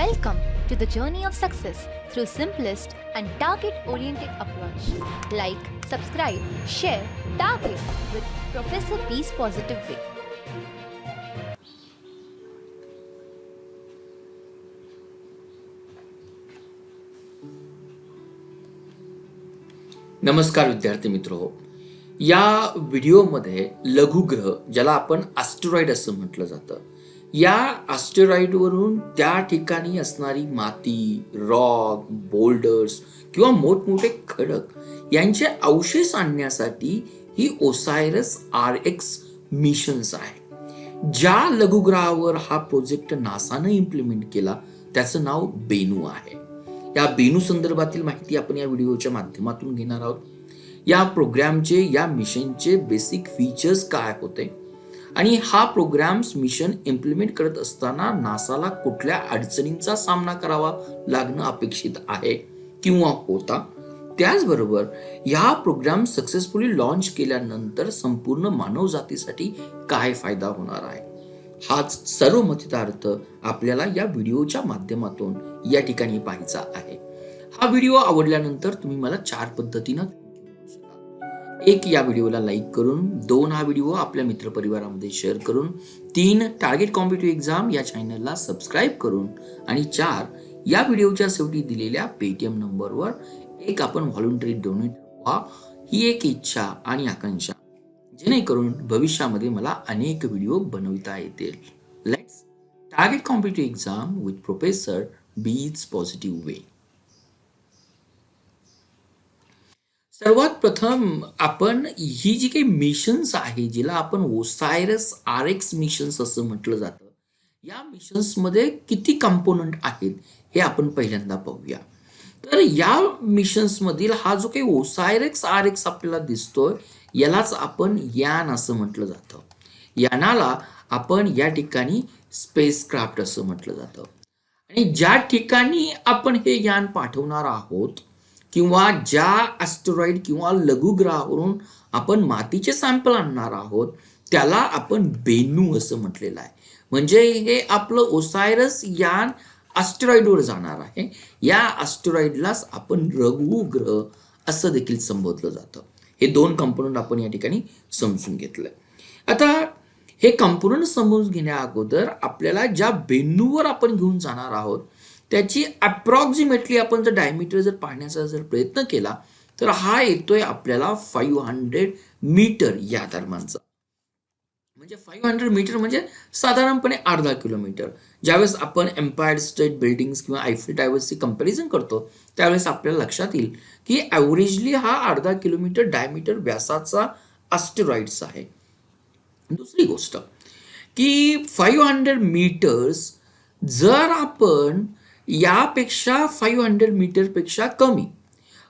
Welcome to the journey of success through simplest and target oriented approach. Like, subscribe, share, target with Professor Peace Positive Way. नमस्कार विद्यार्थी मित्र या व्हिडिओमध्ये लघुग्रह ज्याला आपण ॲस्टेरॉइड असं म्हटलं जातं या ॲस्टेरॉइडवरून त्या ठिकाणी असणारी माती रॉक बोल्डर्स किंवा मोठमोठे खडक यांचे अवशेष आणण्यासाठी ही ओसायरस आर एक्स मिशन्स आहे. ज्या लघुग्रहावर हा प्रोजेक्ट नासानं इम्प्लिमेंट केला त्याचं नाव बेनू आहे. या बेनू संदर्भातील माहिती आपण या व्हिडिओच्या माध्यमातून घेणार आहोत. या प्रोग्रामचे या मिशनचे बेसिक फीचर्स काय होते? आणि हा प्रोग्राम्स मिशन इम्प्लिमेंट करत असताना नासाला कुठल्या अडचणींचा सामना करावा लागणं अपेक्षित आहे किंवा होता? त्याचबरोबर या प्रोग्राम सक्सेसफुली लॉन्च केल्यानंतर संपूर्ण मानवजातीसाठी काय फायदा होणार आहे? हाच सर्व मथितार्थ आपल्याला या व्हिडिओच्या माध्यमातून या ठिकाणी पाहायचा आहे. हा व्हिडिओ आवडल्यानंतर तुम्ही मला चार पद्धतीनं एक या व्हिडिओला लाईक करून दोन हा व्हिडिओ आपल्या मित्रपरिवारामध्ये शेअर करून तीन टार्गेट कॉम्पिटिव्ह एक्झाम या चॅनलला सबस्क्राईब करून आणि चार या व्हिडिओच्या शेवटी दिलेल्या पेटीएम नंबरवर एक आपण व्हॉलंटरी डोनेट व्हा ही एक इच्छा आणि आकांक्षा. जेणेकरून भविष्यामध्ये मला अनेक व्हिडिओ बनविता येतील. Let's target competitive exam with professor बीज पॉझिटिव्ह वे सर्वात प्रथम आपण ही जी काही मिशन्स आहे जिला आपण ओसायरस आर एक्स मिशन्स असं म्हटलं जातं या मिशन्समध्ये किती कंपोनंट आहेत हे आपण पहिल्यांदा पाहूया तर या मिशन्स मधील हा जो काही ओसायरेक्स आर एक्स आपल्याला दिसतोय यालाच आपण यान असं म्हटलं जातं. यानाला आपण या ठिकाणी स्पेस क्राफ्ट असं म्हटलं जातं. आणि ज्या ठिकाणी आपण हे यान पाठवणार आहोत किंवा ज्या ॲस्टरॉईड किंवा लघुग्रहावरून आपण मातीचे सॅम्पल आणणार आहोत त्याला आपण बेनू असं म्हटलेलं आहे. म्हणजे हे आपलं ओसायरस यान ॲस्टरॉईडवर जाणार आहे. या ॲस्टरॉईडलाच आपण लघुग्रह असं देखील संबोधलं जातं. हे दोन कंपोनंट आपण या ठिकाणी समजून घेतलं. आता हे कंपोनंट समजून घेण्या अगोदर आपल्याला ज्या बेनूवर आपण घेऊन जाणार आहोत त्याची अप्रॉक्सिमेटली आपण जर डायमीटर जर पाहण्याचा जर प्रयत्न केला तर हा येतोय आपल्याला फाईव्ह हंड्रेड मीटर या दरम्यानचा. म्हणजे फाईव्ह हंड्रेड मीटर म्हणजे साधारणपणे अर्धा किलोमीटर ज्यावेळेस आपण एम्पायर स्टेट बिल्डिंग्स किंवा आयफिल टायवर्सची कंपॅरिझन करतो त्यावेळेस आपल्याला लक्षात येईल की ॲव्हरेजली हा अर्धा किलोमीटर डायमीटर व्यासाचा अस्टेरॉइड्स आहे. दुसरी गोष्ट की फाईव्ह हंड्रेड मीटर्स जर आपण यापेक्षा फाईव्ह हंड्रेड मीटरपेक्षा कमी.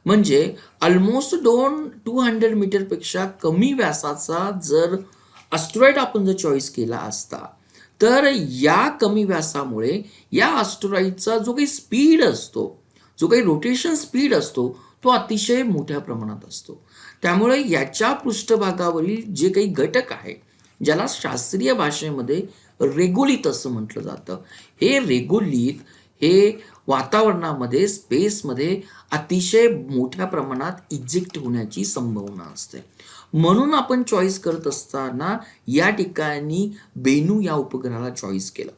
म्हणजे ऑलमोस्ट दोन टू हंड्रेड मीटरपेक्षा कमी व्यासाचा जर अस्ट्रॉइड आपण जर चॉईस केला असता तर या कमी व्यासामुळे या अस्ट्रॉइडचा जो काही स्पीड असतो जो काही रोटेशन स्पीड असतो तो अतिशय मोठ्या प्रमाणात असतो. त्यामुळे याच्या पृष्ठभागावरील जे काही घटक आहे ज्याला शास्त्रीय भाषेमध्ये रेगुलित असं म्हटलं जातं हे रेगुलित हे वातावरणामध्ये स्पेसमध्ये अतिशय मोठ्या प्रमाणात इजेक्ट होण्याची संभावना असते. म्हणून आपण चॉईस करत असताना या ठिकाणी बेनू या उपग्रहाला चॉईस केला.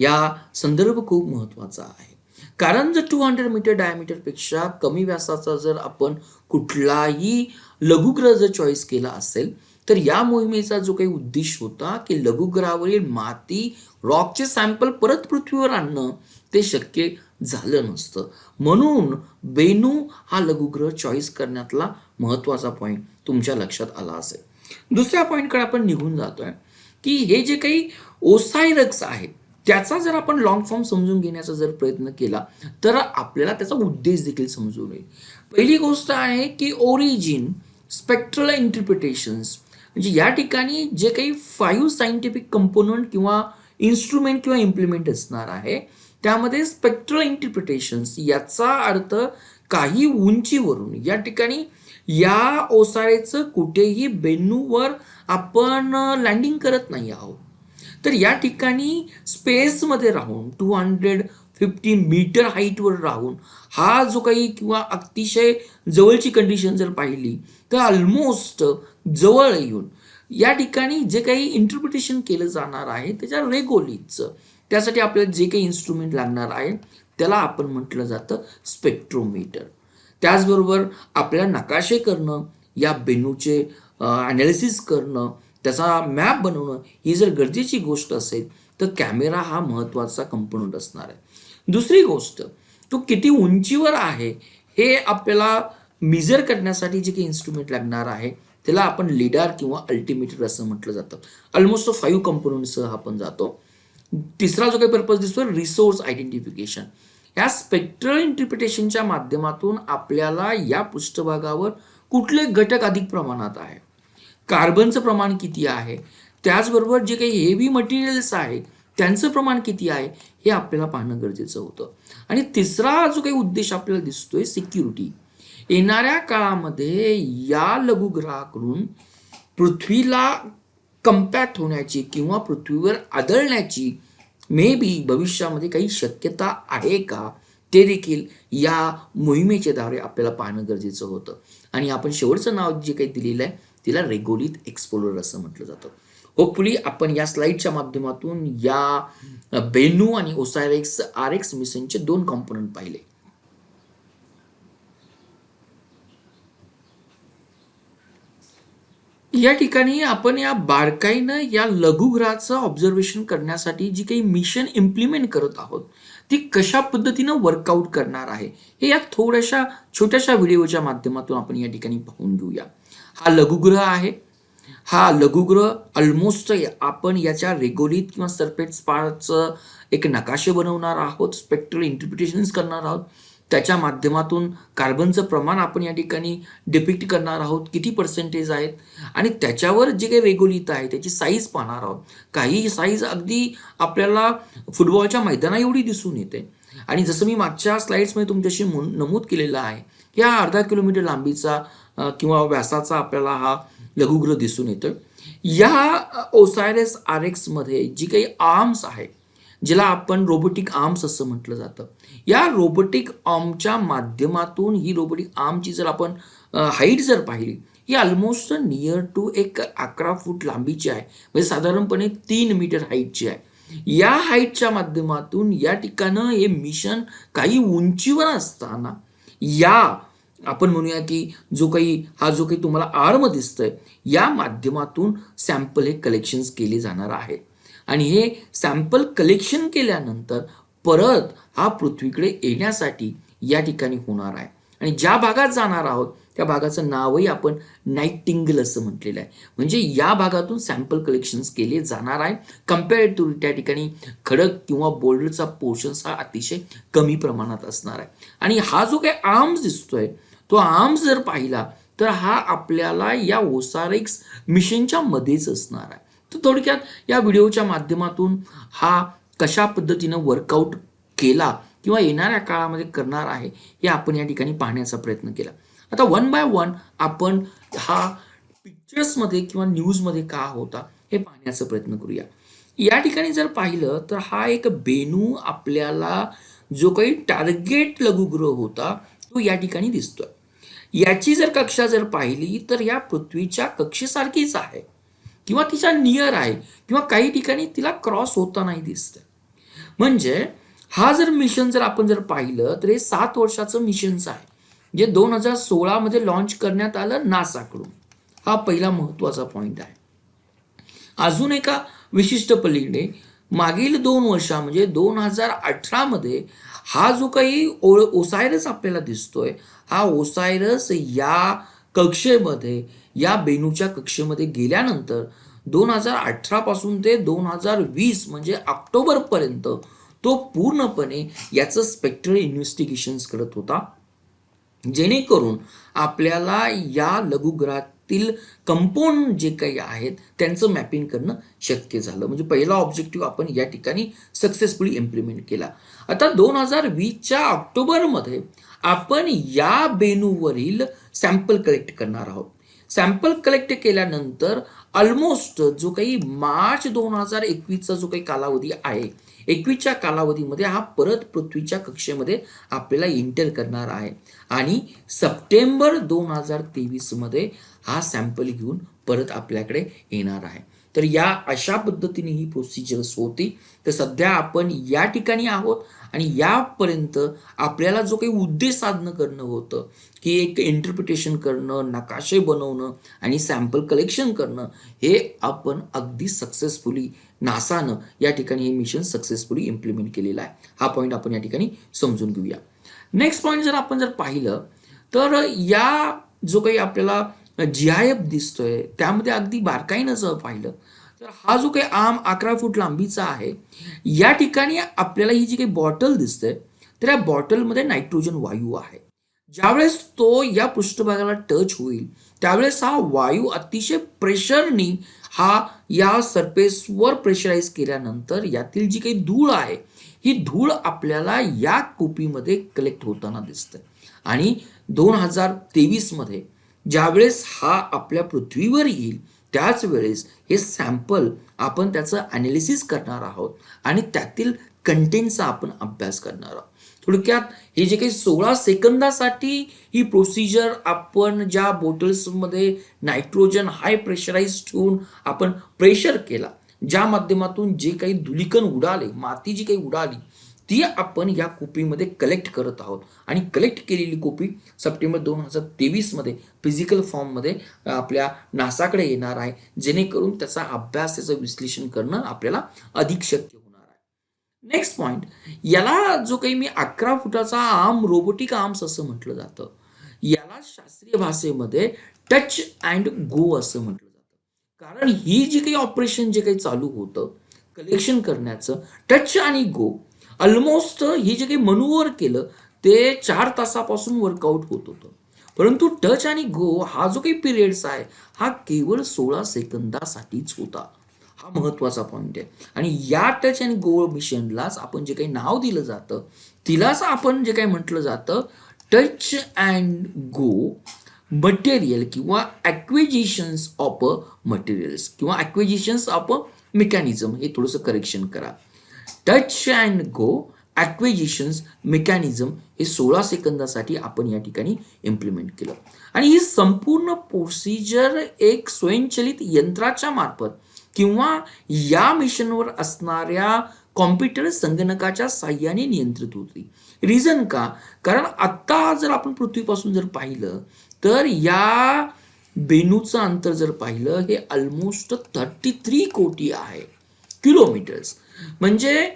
या संदर्भ खूप महत्त्वाचा आहे. कारण जर टू हंड्रेड मीटर डायमीटरपेक्षा कमी व्यासाचा जर आपण कुठलाही लघुग्रह जर चॉईस केला असेल तर या मोहिमेचा जो काही उद्देश होता की लघुग्रहावरील माती रॉकचे सॅम्पल परत पृथ्वीवर आणणं ते शक्य झालं नसतं. म्हणून बेनू हा लघुग्रह चॉईस करण्यातला महत्त्वाचा पॉईंट तुमच्या लक्षात आला असेल. दुसऱ्या पॉईंटकडे आपण निघून जातोय की हे जे काही ओसायरक्स आहेत त्याचा जर आपण लॉंग फॉर्म समजून घेण्याचा जर प्रयत्न केला तर आपल्याला त्याचा उद्देश देखील समजून येईल. पहिली गोष्ट आहे की ओरिजिन स्पेक्ट्रल इंटरप्रिटेशन्स म्हणजे या ठिकाणी जे काही फाईव्ह सायंटिफिक कंपोनंट किंवा इन्स्ट्रुमेंट किंवा इम्प्लिमेंट असणार आहे त्यामध्ये स्पेक्ट्रल इंटरप्रिटेशन्स याचा अर्थ काही उंचीवरून. या ठिकाणी या ओसाळेचं कुठेही बेनूवर आपण लँडिंग करत नाही आहोत. तर या ठिकाणी स्पेसमध्ये राहून टू हंड्रेड फिफ्टी मीटर हाईटवर राहून हा जो काही किंवा अतिशय जवळची कंडिशन जर पाहिली तर ऑलमोस्ट जवळ येऊन या ठिकाणी जे काही इंटरप्रिटेशन केलं जाणार आहे त्याच्या रेगोलीचं त्यासाठी आपल्याला जे काही इन्स्ट्रुमेंट लागणार आहे त्याला आपण म्हटलं जातं स्पेक्ट्रोमीटर त्याचबरोबर आपल्याला नकाशे करणं या बेनूचे ॲनालिसिस करणं त्याचा मॅप बनवणं ही जर गरजेची गोष्ट असेल तर कॅमेरा हा महत्त्वाचा कंपोनंट असणार आहे. दुसरी गोष्ट तो किती उंचीवर आहे हे आपल्याला मिजर करण्यासाठी जे काही इन्स्ट्रुमेंट लागणार आहे त्याला आपण लिडार किंवा अल्टिमीटर असं म्हटलं जातं. ऑलमोस्ट फाईव्ह कंपोनंटसह आपण जातो. तिसरा जो काही पर्पज दिसतो रिसोर्स आयडेंटिफिकेशन या स्पेक्ट्रल इंटरप्रिटेशनच्या माध्यमातून आपल्याला या पृष्ठभागावर कुठले घटक अधिक प्रमाणात आहे? कार्बनचं प्रमाण किती आहे? त्याचबरोबर जे काही हेवी मटेरियल्स आहे त्यांचं प्रमाण किती आहे? हे आपल्याला पाहणं गरजेचं होतं. आणि तिसरा जो काही उद्देश आपल्याला दिसतोय सिक्युरिटी येणाऱ्या काळामध्ये या लघुग्रहाकडून पृथ्वीला कम्पॅक्ट होण्याची किंवा पृथ्वीवर आदळण्याची मे बी भविष्यामध्ये काही शक्यता आहे का? ते देखील या मोहिमेच्या द्वारे आपल्याला पाहणं गरजेचं होतं. आणि आपण शेवटचं नाव जे काही दिलेलं आहे तिला रेगोलित एक्सप्लोरर असं म्हटलं जातं. होपफुली आपण या स्लाईडच्या माध्यमातून या बेनू आणि ओसायरेक्स आर एक्स मिशनचे दोन कॉम्पोनंट पाहिले. या ठिकाणी आपण या बारकाईनं या लघुग्रहाचं ऑब्झर्वेशन करण्यासाठी जी काही मिशन इम्प्लिमेंट करत आहोत ती कशा पद्धतीनं वर्कआउट करणार आहे हे या थोड्याशा छोट्याशा व्हिडिओच्या माध्यमातून आपण या ठिकाणी पाहून घेऊया. हा लघुग्रह आहे. हा लघुग्रह ऑलमोस्ट आपण याच्या रेगोलीत किंवा सरपेट स्पारचं एक नकाशे बनवणार आहोत स्पेक्ट्रल इंटरप्रिटेशन्स करणार आहोत. त्याच्या माध्यमातून कार्बनचं प्रमाण आपण या ठिकाणी डिपिक्ट करणार आहोत किती पर्सेंटेज आहेत? आणि त्याच्यावर जे काही वेगोलिता आहे त्याची साईज पाहणार आहोत. काही साईज अगदी आपल्याला फुटबॉलच्या मैदाना एवढी दिसून येते. आणि जसं मी मागच्या स्लाइड्समध्ये तुमच्याशी मु- नमूद केलेलं आहे की हा अर्धा किलोमीटर लांबीचा किंवा व्यासाचा आपल्याला हा लघुग्रह दिसून येतो या ओसायरस आर एक्समध्ये जी काही आर्म्स आहे ज्याला आपण रोबोटिक आर्म्स असं म्हटलं जातं. या रोबोटिक आर्मच्या माध्यमातून ही रोबोटिक आर्मची जर आपण हाईट जर पाहिली ही ऑलमोस्ट नियर टू एक अकरा फूट लांबीची आहे. म्हणजे साधारणपणे तीन मीटर हाईटची आहे. या हाईटच्या माध्यमातून या ठिकाणं हे मिशन काही उंचीवर असताना या आपण म्हणूया की जो काही हा जो काही तुम्हाला आर्म दिसतोय या माध्यमातून सॅम्पल हे कलेक्शन्स केले जाणार आहेत. आणि हे सॅम्पल कलेक्शन केल्यानंतर परत हा पृथ्वीकडे येण्यासाठी या ठिकाणी होणार आहे. आणि ज्या भागात जाणार आहोत त्या भागाचं नावही आपण नाईटिंगल असं म्हटलेलं आहे. म्हणजे या भागातून सॅम्पल कलेक्शन्स केले जाणार आहे. कम्पेअर्ड टू त्या ठिकाणी खडक किंवा बोल्डरचा पोर्शन्स हा अतिशय कमी प्रमाणात असणार आहे. आणि हा जो काही आर्म्स दिसतोय तो आर्म्स जर पाहिला तर हा आपल्याला या ओसारेक्स मिशनच्या मध्येच असणार आहे. तर थोडक्यात या व्हिडिओच्या माध्यमातून हा कशा पद्धतीनं वर्कआउट केला किंवा येणाऱ्या काळामध्ये करणार आहे हे आपण या ठिकाणी पाहण्याचा प्रयत्न केला. आता वन बाय वन आपण हा पिक्चर्समध्ये किंवा न्यूजमध्ये का होता हे पाहण्याचा प्रयत्न करूया. या ठिकाणी जर पाहिलं तर हा एक बेनू आपल्याला जो काही टार्गेट लघुग्रह होता तो या ठिकाणी दिसतोय. याची जर कक्षा जर पाहिली तर या पृथ्वीच्या कक्षेसारखीच आहे. किंवा तिच्या नियर आहे किंवा काही ठिकाणी तिला क्रॉस होतानाही दिसत म्हणजे हा जर मिशन जर आपण जर पाहिलं तर हे सात वर्षाचं मिशनच आहे. जे दोन हजार सोळामध्ये लॉन्च करण्यात आलं नासाकडून. हा पहिला महत्त्वाचा पॉईंट आहे. अजून एका विशिष्ट पलीकडे मागील दोन वर्षा म्हणजे दोन हजार अठरामध्ये हा जो काही ओ ओसायरस आपल्याला दिसतोय हा ओसायरस या कक्षेमध्ये या बेनूच्या कक्षेमध्ये गेल्यानंतर दोन हजार अठरापासून ते दोन हजार वीस म्हणजे ऑक्टोबरपर्यंत तो पूर्णपणे याचं स्पेक्ट्रल इन्व्हेस्टिगेशन्स करत होता. जेणेकरून आपल्याला या लघुग्रहातील कंपाऊंड जे काही आहेत त्यांचं मॅपिंग करणं शक्य झालं. म्हणजे पहिला ऑब्जेक्टिव्ह आपण या ठिकाणी सक्सेसफुली इम्प्लिमेंट केला. आता दोन हजार वीसच्या ऑक्टोबरमध्ये आपण या बेनूवरील सॅम्पल कलेक्ट करणार आहोत. सॅम्पल कलेक्ट केल्यानंतर ऑलमोस्ट जो काही मार्च दोन हजार एकवीसचा जो काही कालावधी आहे एकवीसच्या कालावधीमध्ये हा परत पृथ्वीच्या कक्षेमध्ये आपल्याला इंटर करणार आहे. आणि सप्टेंबर दोन हजार तेवीसमध्ये हा सॅम्पल घेऊन परत आपल्याकडे येणार आहे. तर या अशा पद्धतीने ही प्रोसिजर्स होती. तर सध्या आपण या ठिकाणी आहोत आणि यापर्यंत आपल्याला जो काही उद्देश साधनं करणं होतं की एक इंटरप्रिटेशन करणं नकाशे बनवणं आणि सॅम्पल कलेक्शन करणं हे आपण अगदी सक्सेसफुली नासानं या ठिकाणी हे मिशन सक्सेसफुली इम्प्लिमेंट केलेलं आहे. हा पॉईंट आपण या ठिकाणी समजून घेऊया. नेक्स्ट पॉईंट जर आपण जर पाहिलं तर या जो काही आपल्याला जी आय एफ दिसतोय त्यामध्ये अगदी बारकाईनं जर पाहिलं तर हा जो काही आम अकरा फूट लांबीचा आहे या ठिकाणी आपल्याला ही जी काही बॉटल दिसते तर या बॉटलमध्ये नायट्रोजन वायू आहे. ज्यावेळेस तो या पृष्ठभागाला टच होईल त्यावेळेस हा वायू अतिशय प्रेशरनी हा या सरफेसवर प्रेशराईज केल्यानंतर यातील जी काही धूळ आहे ही धूळ आपल्याला या कुपीमध्ये कलेक्ट होताना दिसते. आणि दोन हजार तेवीसमध्ये ज्यावेळेस हा आपल्या पृथ्वीवर येईल त्याच वेळेस हे सॅम्पल आपण त्याचं ॲनालिसिस करणार आहोत आणि त्यातील कंटेंटचा आपण अभ्यास करणार आहोत. थोडक्यात हे जे काही सोळा सेकंदासाठी ही प्रोसिजर आपण ज्या बॉटल्समध्ये नायट्रोजन हाय प्रेशराईज ठेवून आपण प्रेशर केला ज्या माध्यमातून जे काही धुलिकण उडाले माती जी काही उडाली ती आपण या कोपीमध्ये कलेक्ट करत आहोत. आणि कलेक्ट केलेली कोपी सप्टेंबर दोन हजार तेवीसमध्ये फिजिकल फॉर्ममध्ये आपल्या नासाकडे येणार आहे. जेणेकरून त्याचा अभ्यास त्याचं विश्लेषण करणं आपल्याला अधिक शक्य नेक्स्ट पॉइंट याला जो काही मी अकरा फुटाचा आर्म रोबोटिक आर्म्स असं म्हटलं जातं. याला शास्त्रीय भाषेमध्ये टच अँड गो असं म्हटलं जातं. कारण ही जी काही ऑपरेशन जे काही चालू होतं कलेक्शन करण्याचं टच आणि गो ऑलमोस्ट ही जे काही मनूवर केलं ते चार तासापासून वर्कआउट होत होतं. परंतु टच आणि गो हा जो काही पिरियड्स आहे हा केवळ सोळा सेकंदासाठीच होता. हा महत्त्वाचा पॉईंट आहे. आणि या टच अँड गो मिशनलाच आपण जे काही नाव दिलं जातं तिलाच आपण जे काही म्हटलं जातं टच अँड गो मटेरियल किंवा ॲक्विजिशन्स ऑफ अ मटेरियल्स किंवा ॲक्विजिशन्स ऑफ अ मेकॅनिझम हे थोडंसं करेक्शन करा. Touch and go acquisitions mechanism हे सोळा सेकंदासाठी आपण या ठिकाणी इम्प्लिमेंट केलं. आणि ही संपूर्ण प्रोसिजर एक स्वयंचलित यंत्राच्या मार्फत किंवा या मिशनवर असणाऱ्या कॉम्प्युटर संगणकाच्या साह्याने नियंत्रित होती. रिझन का? कारण आत्ता जर आपण पृथ्वीपासून जर पाहिलं तर या बेनूचं अंतर जर पाहिलं हे ऑलमोस्ट थर्टी थ्री कोटी आहे. किलोमीटर्स म्हणजे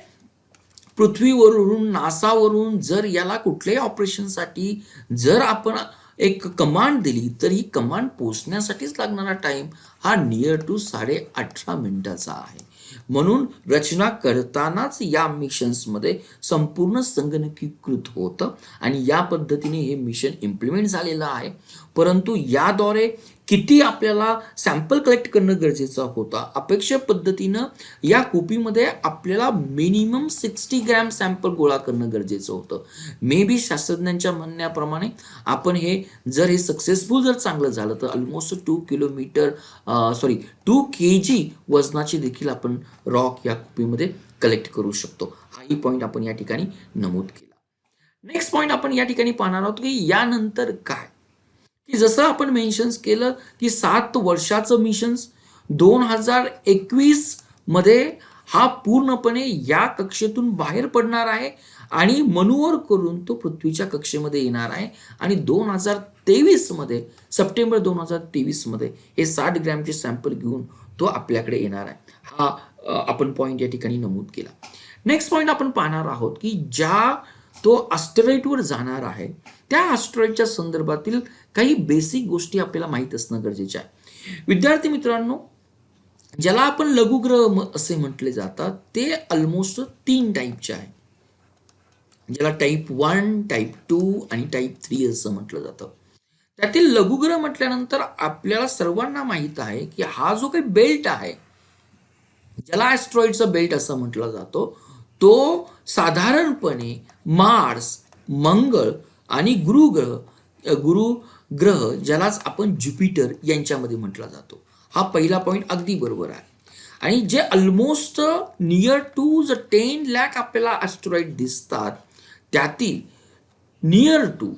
पृथ्वीवरून नासावरून जर याला कुठल्याही ऑपरेशनसाठी जर आपण एक कमांड दिली तर ही कमांड पोचण्यासाठीच लागणारा टाइम हा नियर टू साडे अठरा मिनिटाचा आहे. म्हणून रचना करतानाच या मिशन्समध्ये संपूर्ण संगणकीकृत होतं आणि या पद्धतीने हे मिशन इम्प्लिमेंट झालेलं आहे. परंतु याद्वारे किती आपल्याला सॅम्पल कलेक्ट करणं गरजेचं होतं. अपेक्षा पद्धतीनं या कुपीमध्ये आपल्याला मिनिमम सिक्स्टी ग्रॅम सॅम्पल गोळा करणं गरजेचं होतं. मे बी शास्त्रज्ञांच्या म्हणण्याप्रमाणे आपण हे जर हे सक्सेसफुल जर चांगलं झालं तर almost two kilometre sorry two K G वजनाची देखील आपण रॉक या कुपीमध्ये कलेक्ट करू शकतो. हाही पॉईंट आपण या ठिकाणी नमूद केला. नेक्स्ट पॉईंट आपण या ठिकाणी पाहणार आहोत की यानंतर काय? की जसं आपण मेन्शन्स केलं की सात वर्षाचं मिशन्स दोन हजार एकवीसमध्ये हा पूर्णपणे या कक्षेतून बाहेर पडणार आहे आणि मनोवर करून तो पृथ्वीच्या कक्षेमध्ये येणार आहे. आणि दोन हजार तेवीसमध्ये सप्टेंबर दोन हजार तेवीसमध्ये हे साठ ग्रॅमचे सॅम्पल घेऊन तो आपल्याकडे येणार आहे. हा आपण पॉईंट या ठिकाणी नमूद केला. नेक्स्ट पॉईंट आपण पाहणार आहोत की ज्या तो ॲस्टेरॉइडवर जाणार आहे. त्या ॲस्टेरॉइडच्या संदर्भातील काही बेसिक गोष्टी आपल्याला माहीत असणं गरजेचं आहे. विद्यार्थी मित्रांनो ज्याला आपण लघुग्रह असे म्हटले जातात ते ऑलमोस्ट तीन टाईपचे आहे. ज्याला टाईप वन टाईप टू आणि टाईप थ्री असं म्हटलं जातं. त्यातील लघुग्रह म्हटल्यानंतर आपल्याला सर्वांना माहीत आहे की हा जो काही बेल्ट आहे ज्याला ॲस्ट्रॉइडचा बेल्ट असं म्हटलं जातो तो साधारणपणे मार्स मंगळ आणि गुरुग्रह गुरु ग्रह ज्यालाच आपण ज्युपिटर यांच्यामध्ये म्हटला जातो. हा पहिला पॉईंट अगदी बरोबर आहे. आणि जे almost near to the ten lakh आपल्याला ॲस्ट्रॉइड दिसतात त्यातील near to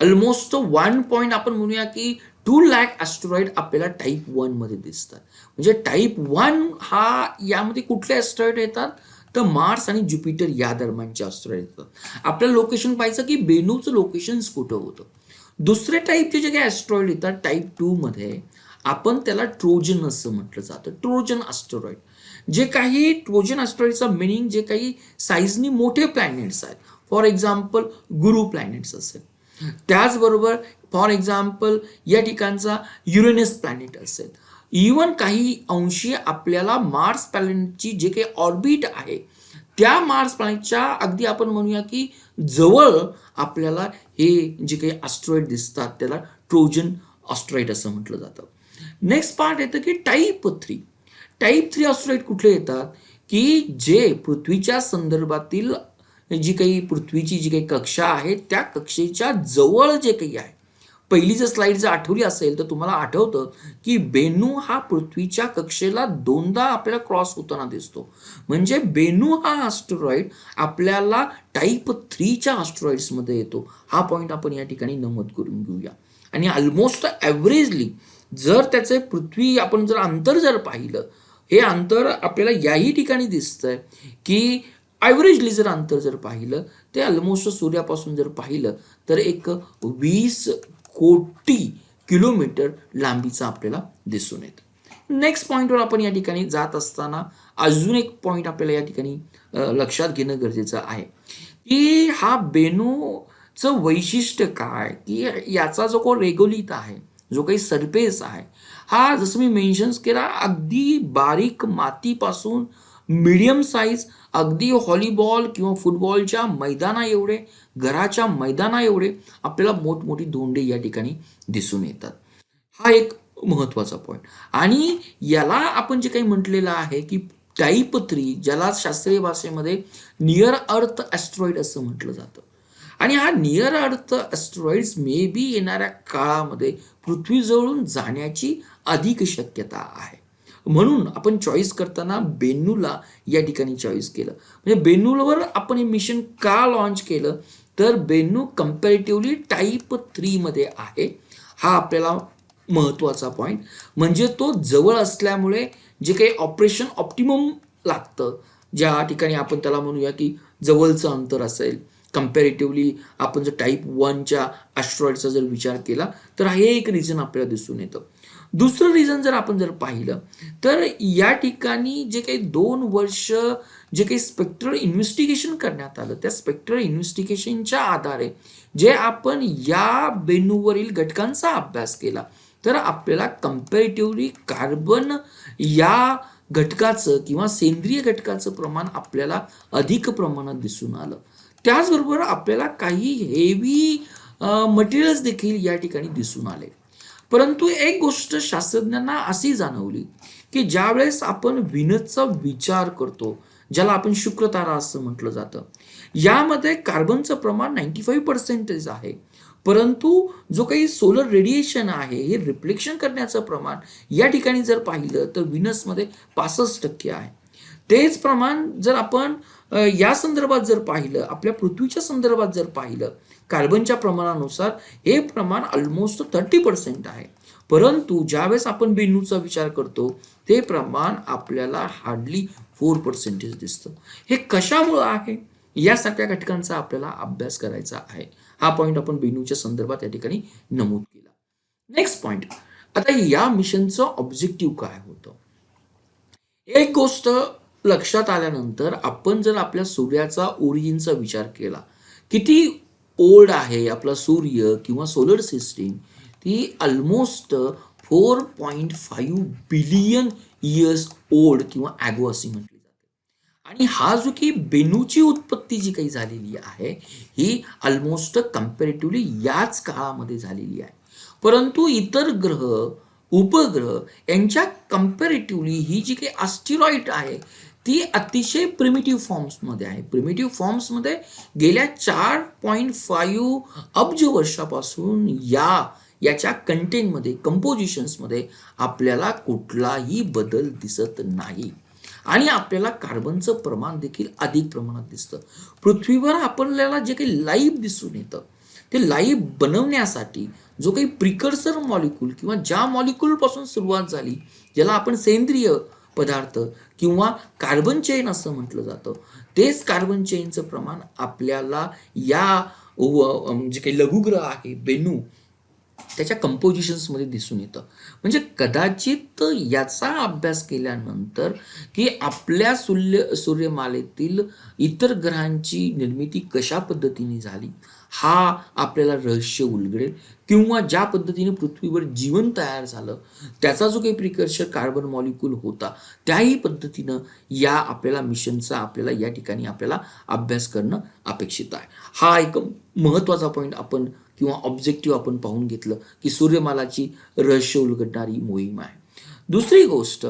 almost one point आपण म्हणूया की टू लॅक ॲस्ट्रॉइड आपल्याला टाईप वनमध्ये दिसतात. म्हणजे टाईप वन हा यामध्ये कुठले ॲस्ट्रॉइड येतात? तर मार्स आणि ज्युपिटर या दरम्यानचे अस्त्र येतात आपल्याला लोकेशन पाहायचं की बेनूचं लोकेशन कुठं होतं? दुसरे टाईपचे जे काही ॲस्ट्रॉइड येतात टाईप टूमध्ये आपण त्याला ट्रोजन असं म्हटलं जातं. ट्रोजन ॲस्ट्रॉइड जे काही ट्रोजन ॲस्ट्रॉइडचं मिनिंग जे काही साईजनी मोठे प्लॅनेट्स आहेत. फॉर एक्झाम्पल गुरु प्लॅनेट्स असेल. त्याचबरोबर फॉर एक्झाम्पल या ठिकाणचा युरेनस प्लॅनेट असेल. इवन काही अंशी आपल्याला मार्स प्लॅनेटची जे काही ऑर्बिट आहे त्या मार्स प्लॅनेटच्या अगदी आपण म्हणूया की जवळ आपल्याला हे जे काही ऑस्ट्रॉइड दिसतात त्याला ट्रोजन ऑस्ट्रॉइड असं म्हटलं जातं. नेक्स्ट पार्ट येतं की type three type three asteroid कुठले येतात? की जे पृथ्वीच्या संदर्भातील जी काही पृथ्वीची जी काही कक्षा आहे त्या कक्षेच्या जवळ जे काही आहे पहिली जर स्लाईड जर आठवली असेल तर तुम्हाला आठवतं की बेनू हा पृथ्वीच्या कक्षेला दोनदा आपल्याला क्रॉस होताना दिसतो. म्हणजे बेनू हा ॲस्ट्रॉइड आपल्याला टाईप थ्रीच्या ॲस्ट्रॉइड्समध्ये येतो. हा पॉईंट आपण या ठिकाणी नमूद करून घेऊया. आणि ऑलमोस्ट ॲव्हरेजली जर त्याचे पृथ्वी आपण जर अंतर जर पाहिलं हे अंतर आपल्याला याही ठिकाणी दिसतंय की ॲव्हरेजली जर अंतर जर पाहिलं ते ऑलमोस्ट सूर्यापासून जर पाहिलं तर एक वीस कोटी किलोमीटर लांबीचा आपल्याला दिसून येतं. नेक्स्ट पॉईंटवर आपण या ठिकाणी जात असताना अजून एक पॉईंट आपल्याला या ठिकाणी लक्षात घेणं गरजेचं आहे. की हा बेनूचं वैशिष्ट्य काय? की याचा जो को रेगोलित आहे जो काही सरफेस आहे हा जसं मी मेन्शन्स केला अगदी बारीक मातीपासून मीडियम साईज अगदी व्हॉलीबॉल किंवा फुटबॉलच्या मैदाना एवढे घराच्या मैदाना एवढे आपल्याला मोठमोठी धोंडे या ठिकाणी दिसून येतात. हा एक महत्त्वाचा पॉईंट आणि याला आपण जे काही म्हटलेलं आहे की टाईप ज्याला शास्त्रीय भाषेमध्ये नियर अर्थ ॲस्ट्रॉइड असं म्हटलं जातं. आणि हा नियर अर्थ ॲस्ट्रॉइड्स मे बी येणाऱ्या काळामध्ये पृथ्वीजवळून जाण्याची अधिक शक्यता आहे. म्हणून आपण चॉईस करताना बेनूला या ठिकाणी चॉईस केलं. म्हणजे बेनूलवर आपण हे मिशन का लॉन्च केलं? तर बेनू कम्पॅरेटिव्हली टाईप थ्रीमध्ये आहे. हा आपल्याला महत्त्वाचा पॉईंट म्हणजे तो जवळ असल्यामुळे जे काही ऑपरेशन ऑप्टिमम लागतं ज्या ठिकाणी आपण त्याला म्हणूया की जवळचं अंतर असेल. कम्पॅरेटिव्हली आपण जर टाईप वनच्या ॲस्ट्रॉइडचा जर विचार केला तर हे एक रिझन आपल्याला दिसून येतं. दुसरं रिझन जर आपण जर पाहिलं तर या ठिकाणी जे काही दोन वर्ष जे काही स्पेक्ट्रल इन्व्हेस्टिगेशन करण्यात आलं त्या स्पेक्ट्रल इन्व्हेस्टिगेशनच्या आधारे जे आपण या बेनूवरील घटकांचा अभ्यास केला तर आपल्याला कम्पॅरेटिव्हली कार्बन या घटकाचं किंवा सेंद्रिय घटकाचं प्रमाण आपल्याला अधिक प्रमाणात दिसून आलं. त्याचबरोबर आपल्याला काही हेवी मटेरियल्स देखील या ठिकाणी दिसून आले. परंतु एक गोष्ट शास्त्रज्ञांना अशी जाणवली की ज्यावेळेस आपण विनचा विचार करतो ज्याला आपण शुक्रतारा असं म्हटलं जातं. यामध्ये कार्बनचं प्रमाण नाईन्टी फाईव्ह पर्सेंटेज आहे. परंतु जो काही सोलर रेडिएशन आहे हे रिफ्लेक्शन करण्याचं प्रमाण या ठिकाणी जर पाहिलं तर विनसमध्ये पासष्ट टक्के आहे. तेच प्रमाण जर आपण या संदर्भात जर पाहिलं आपल्या पृथ्वीच्या संदर्भात जर पाहिलं कार्बनच्या प्रमाणानुसार हे प्रमाण ऑलमोस्ट थर्टी पर्सेंट आहे. परंतु ज्यावेळेस आपण बेनूचा विचार करतो ते प्रमाण आपल्याला हार्डली फोर पर्सेंटेज दिसतं. हे कशामुळं आहे? या सगळ्या घटकांचा आपल्याला अभ्यास करायचा आहे. हा पॉईंट आपण बेनूच्या संदर्भात या ठिकाणी नमूद केला. नेक्स्ट पॉईंट आता या मिशनचं ऑब्जेक्टिव्ह काय होतं? एक गोष्ट लक्षात आल्यानंतर आपण जर आपल्या सूर्याचा ओरिजिनचा विचार केला किती ओल्ड आहे आपला सूर्य किंवा सोलर सिस्टीम ती almost four point five billion years old किंवा ॲगो अशी म्हटली जाते. आणि हा जो की बेनूची उत्पत्ती जी काही झालेली आहे ही ऑलमोस्ट कम्पॅरेटिव्हली याच काळामध्ये झालेली आहे. परंतु इतर ग्रह उपग्रह यांच्या कम्पॅरेटिव्हली ही जी काही अस्टिरॉइड आहे ती अतिशय प्रिमिटिव्ह फॉर्म्समध्ये आहे. प्रिमिटिव्ह फॉर्म्समध्ये गेल्या चार पॉईंट फाईव्ह अब्ज वर्षापासून या याच्या कंटेंटमध्ये कंपोजिशन्समध्ये आपल्याला कुठलाही बदल दिसत नाही. आणि आपल्याला कार्बनचं प्रमाण देखील अधिक प्रमाणात दिसतं. पृथ्वीवर आपल्याला जे काही लाईव्ह दिसून येतं ते लाईव्ह बनवण्यासाठी जो काही प्रिकर्सर मॉलिक्यूल किंवा ज्या मॉलिक्यूलपासून सुरुवात झाली ज्याला आपण सेंद्रिय पदार्थ किंवा कार्बन चेन असं म्हटलं जातं तेच कार्बन चेनचं प्रमाण आपल्याला या जे काही लघुग्रह आहे बेनू त्याच्या कंपोजिशन्समध्ये दिसून येतं. म्हणजे कदाचित याचा अभ्यास केल्यानंतर की आपल्या सूर्य सूर्यमालेतील इतर ग्रहांची निर्मिती कशा पद्धतीने झाली हा आपल्याला रहस्य उलगडेल किंवा ज्या पद्धतीने पृथ्वीवर जीवन तयार झालं त्याचा जो काही प्रिकर्शर कार्बन मॉलिक्यूल होता त्याही पद्धतीनं या आपल्याला मिशनचा आपल्याला या ठिकाणी आपल्याला अभ्यास करणं अपेक्षित आहे. हा एक महत्त्वाचा पॉईंट आपण किंवा ऑब्जेक्टिव्ह आपण पाहून घेतलं की सूर्यमालाची रहस्य उलगडणारी मोहीम आहे. दुसरी गोष्ट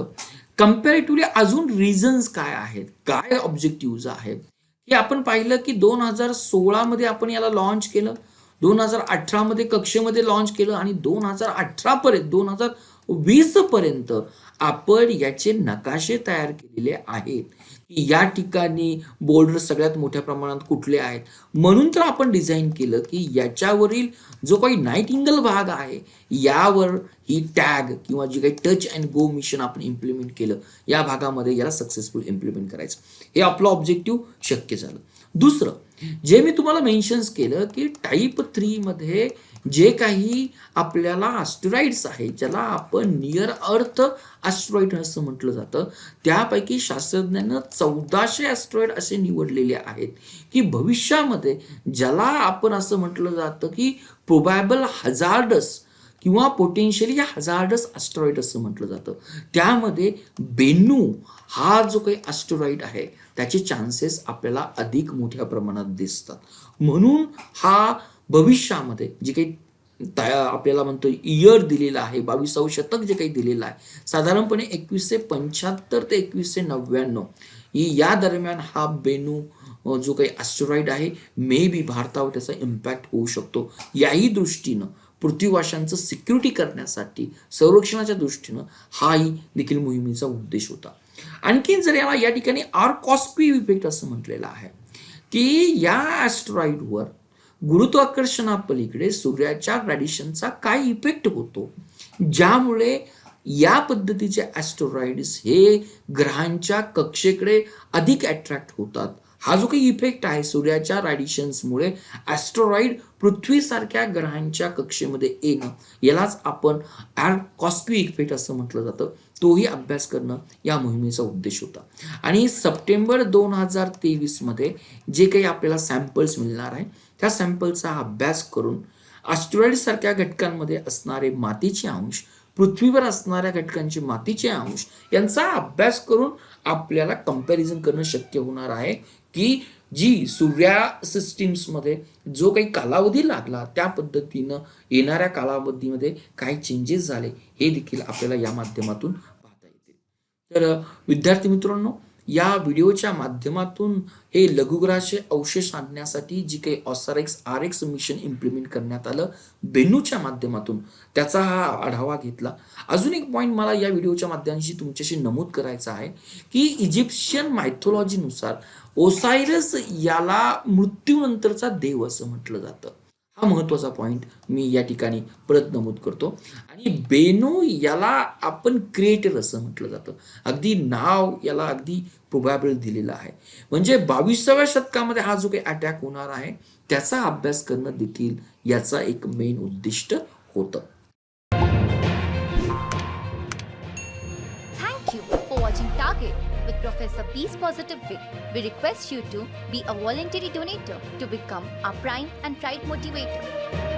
कम्पॅरेटिव्हली अजून रिझन्स काय आहेत? काय ऑब्जेक्टिव्ह आहेत? हे आपण पाहिलं की दोन हजार सोळामध्ये आपण याला लॉन्च केलं दोन हजार अठरामध्ये कक्षेमध्ये लॉन्च केलं आणि दोन हजार अठरा पर्यंत दोन हजार वीस पर्यंत आपण याचे नकाशे तयार केलेले आहेत. की या ठिकाणी बोर्डर सगळ्यात मोठ्या प्रमाणात कुठले आहेत? म्हणून तर आपण डिझाईन केलं की याच्यावरील जो काही नाईट इंगल भाग आहे यावर ही टॅग किंवा जी काही टच अँड गो मिशन आपण इम्प्लिमेंट केलं या भागामध्ये याला सक्सेसफुल इम्प्लिमेंट करायचं. हे आपलं ऑब्जेक्टिव्ह शक्य झालं. दुसरं जे मी तुम्हाला मेन्शन्स केलं की टाईप थ्रीमध्ये जे काही आपल्याला ॲस्टेरॉइड्स आहे ज्याला आपण नियर अर्थ ॲस्ट्रॉइड असं म्हटलं जातं त्यापैकी शास्त्रज्ञानं चौदाशे ॲस्ट्रॉइड असे निवडलेले आहेत की भविष्यामध्ये ज्याला आपण असं म्हटलं जातं की प्रोबॅबल हजार्डस किंवा पोटेन्शियली हजार्डस ॲस्ट्रॉइड असं म्हटलं जातं. त्यामध्ये बेनू हा जो काही ॲस्ट्रॉइड आहे त्याचे चान्सेस आपल्याला अधिक मोठ्या प्रमाणात दिसतात. म्हणून हा भविष्यामध्ये जे काही आपल्याला म्हणतो इयर दिलेला आहे बावीसावं शतक जे काही दिलेलं आहे साधारणपणे एकवीसशे पंच्याहत्तर ते एकवीसशे नव्याण्णव या दरम्यान हा बेनू जो काही ॲस्ट्रॉइड आहे मे बी भारतावर त्याचा इम्पॅक्ट होऊ शकतो. याही दृष्टीनं पृथ्वीवाशांचं सिक्युरिटी करण्यासाठी संरक्षणाच्या दृष्टीनं हाही देखील मोहिमेचा उद्देश होता. आणखीन जर याला या ठिकाणी आर कॉस्पी इफेक्ट असं म्हटलेलं आहे की या ॲस्ट्रॉइडवर गुरुत्वाकर्षणापलीकडे सूर्याच्या रॅडिशनचा काय इफेक्ट होतो? ज्यामुळे या पद्धतीचे ॲस्ट्रॉइड्स हे ग्रहांच्या कक्षेकडे अधिक अट्रॅक्ट होतात. हा जो काही इफेक्ट आहे सूर्याच्या रॅडिशन्समुळे ॲस्ट्रॉइड पृथ्वीसारख्या ग्रहांच्या कक्षेमध्ये येणं यालाच आपण ॲर कॉस्क्यू इफेक्ट असं म्हटलं जातं. तोही अभ्यास करणं या मोहिमेचा उद्देश होता. आणि सप्टेंबर दोन हजार तेवीसमध्ये जे काही आपल्याला सॅम्पल्स मिळणार आहे ह्या सॅम्पलचा अभ्यास करून asteroid सारख्या घटकांमध्ये असणारे मातीचे अंश पृथ्वीवर असणाऱ्या घटकांचे मातीचे अंश यांचा अभ्यास करून आपल्याला कंपॅरिझन करणं शक्य होणार आहे की जी सूर्या सिस्टीम्समध्ये जो काही कालावधी लागला त्या पद्धतीनं येणाऱ्या कालावधीमध्ये काही चेंजेस झाले हे देखील आपल्याला या माध्यमातून पाहता येतील. तर विद्यार्थी मित्रांनो या व्हिडिओच्या माध्यमातून हे लघुग्रहाचे अवशेष आणण्यासाठी जी काही OSIRIS REx R X mission implement करण्यात आलं बेनूच्या माध्यमातून. त्याचा हा आढावा घेतला. अजून एक पॉईंट मला या व्हिडिओच्या माध्यमाशी तुमच्याशी नमूद करायचा आहे की इजिप्शियन मायथोलॉजीनुसार ओसायरस याला मृत्यूनंतरचा देव असं म्हटलं जातं. हा महत्त्वाचा पॉईंट मी या ठिकाणी परत नमूद करतो. आणि बेनो याला आपण क्रिएटर असं म्हटलं जातं. अगदी नाव याला अगदी प्रोबॅबल दिलेलं आहे. म्हणजे बावीसाव्या शतकामध्ये हा जो काही अटॅक होणार आहे त्याचा अभ्यास करणं देखील याचा एक मेन उद्दिष्ट होतं. Professor Peace Positive Way. We request you to be a voluntary donator to become our prime and pride motivator.